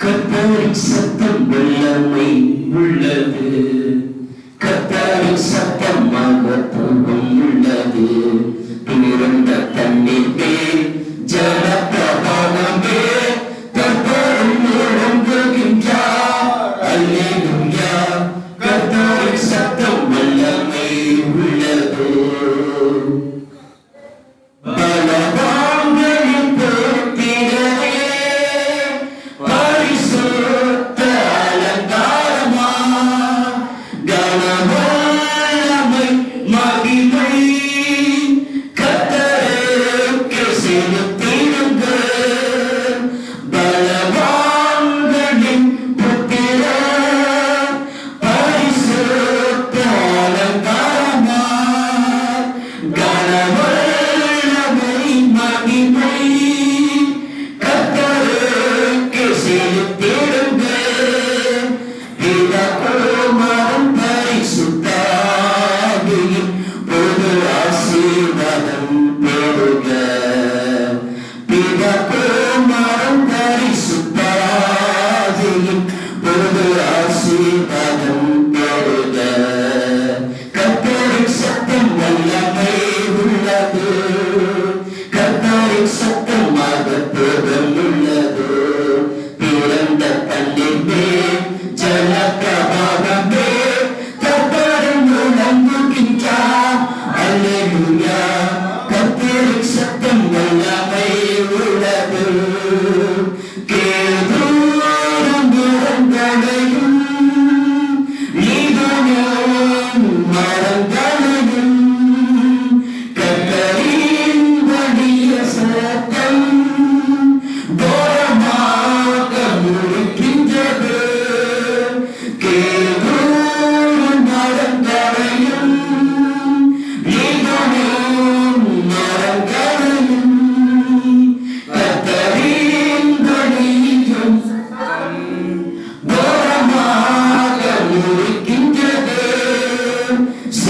கத்தாரின் சத்தம் வல்லமை உள்ளது. கத்தாரின் சத்தம் மகத்துவம் bring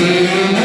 Amen.